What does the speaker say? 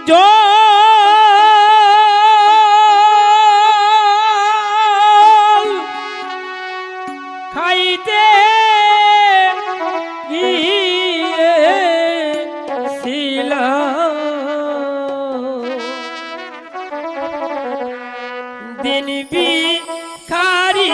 জল খাইতে দিন বি খারি